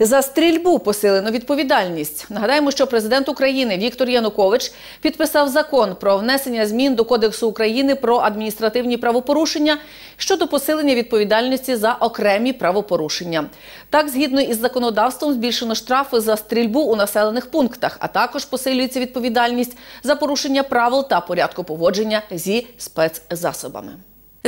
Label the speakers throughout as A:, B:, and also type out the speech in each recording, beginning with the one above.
A: За стрільбу посилено відповідальність. Нагадаємо, що президент України Віктор Янукович підписав закон про внесення змін до Кодексу України про адміністративні правопорушення щодо посилення відповідальності за окремі правопорушення. Так, згідно із законодавством, збільшено штрафи за стрільбу у населених пунктах, а також посилюється відповідальність за порушення правил та порядку поводження зі спецзасобами.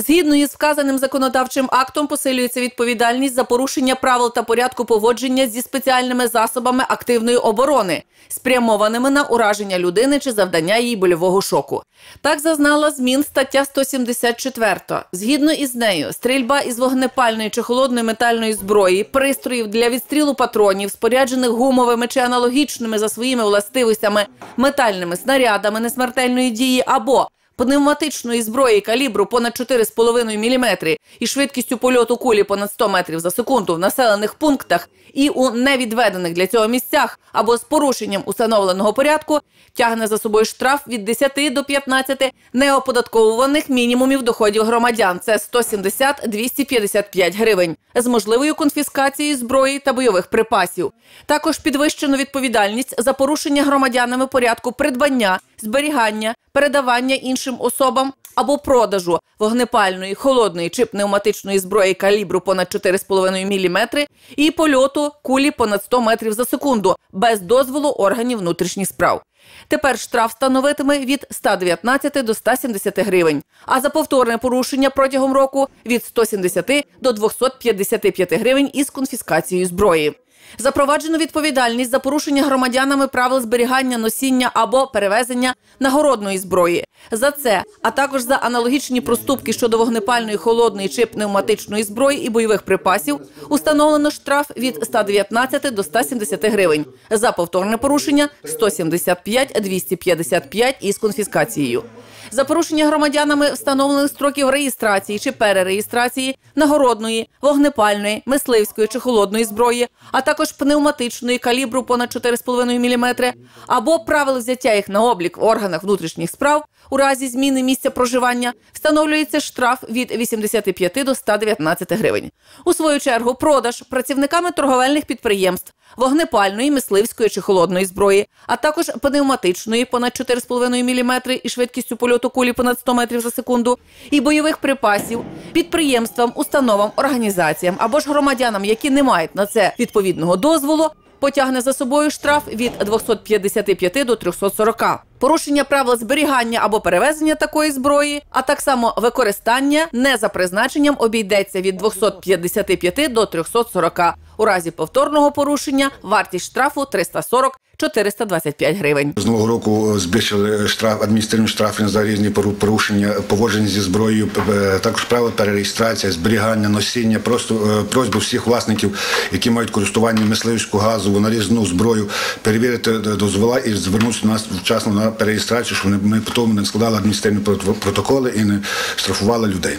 A: Згідно із вказаним законодавчим актом посилюється відповідальність за порушення правил та порядку поводження зі спеціальними засобами активної оборони, спрямованими на ураження людини чи завдання їй больового шоку. Так зазнала змін стаття 174. Згідно із нею, стрільба із вогнепальної чи холодної метальної зброї, пристроїв для відстрілу патронів, споряджених гумовими чи аналогічними за своїми властивостями метальними снарядами несмертельної дії або пневматичної зброї калібру понад 4,5 мм і швидкістю польоту кулі понад 100 метрів за секунду в населених пунктах і у невідведених для цього місцях або з порушенням установленого порядку тягне за собою штраф від 10 до 15 неоподатковуваних мінімумів доходів громадян. Це 170-255 гривень з можливою конфіскацією зброї та бойових припасів. Також підвищено відповідальність за порушення громадянами порядку придбання, зберігання, передавання іншим особам або продажу вогнепальної, холодної чи пневматичної зброї калібру понад 4,5 мм і польоту кулі понад 100 метрів за секунду без дозволу органів внутрішніх справ. Тепер штраф становитиме від 119 до 170 гривень, а за повторне порушення протягом року від 170 до 255 гривень із конфіскацією зброї. Запроваджено відповідальність за порушення громадянами правил зберігання, носіння або перевезення нагородної зброї. За це, а також за аналогічні проступки щодо вогнепальної, холодної чи пневматичної зброї і бойових припасів, установлено штраф від 119 до 170 гривень. За повторне порушення 175, 255 із конфіскацією. За порушення громадянами встановлених строків реєстрації чи перереєстрації нагородної, вогнепальної, мисливської чи холодної зброї, а також пневматичної калібру понад 4,5 мм, або правил взяття їх на облік в органах внутрішніх справ у разі зміни місця проживання встановлюється штраф від 85 до 119 гривень. У свою чергу продаж працівниками торговельних підприємств вогнепальної, мисливської чи холодної зброї, а також пневматичної понад 4,5 мм і швидкістю польоту кулі понад 100 метрів за секунду, і бойових припасів підприємствам, установам, організаціям або ж громадянам, які не мають на це відповідного дозволу, потягне за собою штраф від 255 до 340. Порушення правил зберігання або перевезення такої зброї, а так само використання не за призначенням обійдеться від 255 до 340. У разі повторного порушення вартість штрафу 340 425 гривень.
B: З нового року збільшили штраф адміністративні штрафи за різні пору- порушення поводження зі зброєю, е, також правила перереєстрація, зберігання, носіння. Просто е, просьбу всіх власників, які мають користування мисливську газову нарізну зброю, перевірити е, дозвола і звернутися нас вчасно на перереєстрацію, щоб ми потім не складали адміністративні протоколи і не штрафували людей.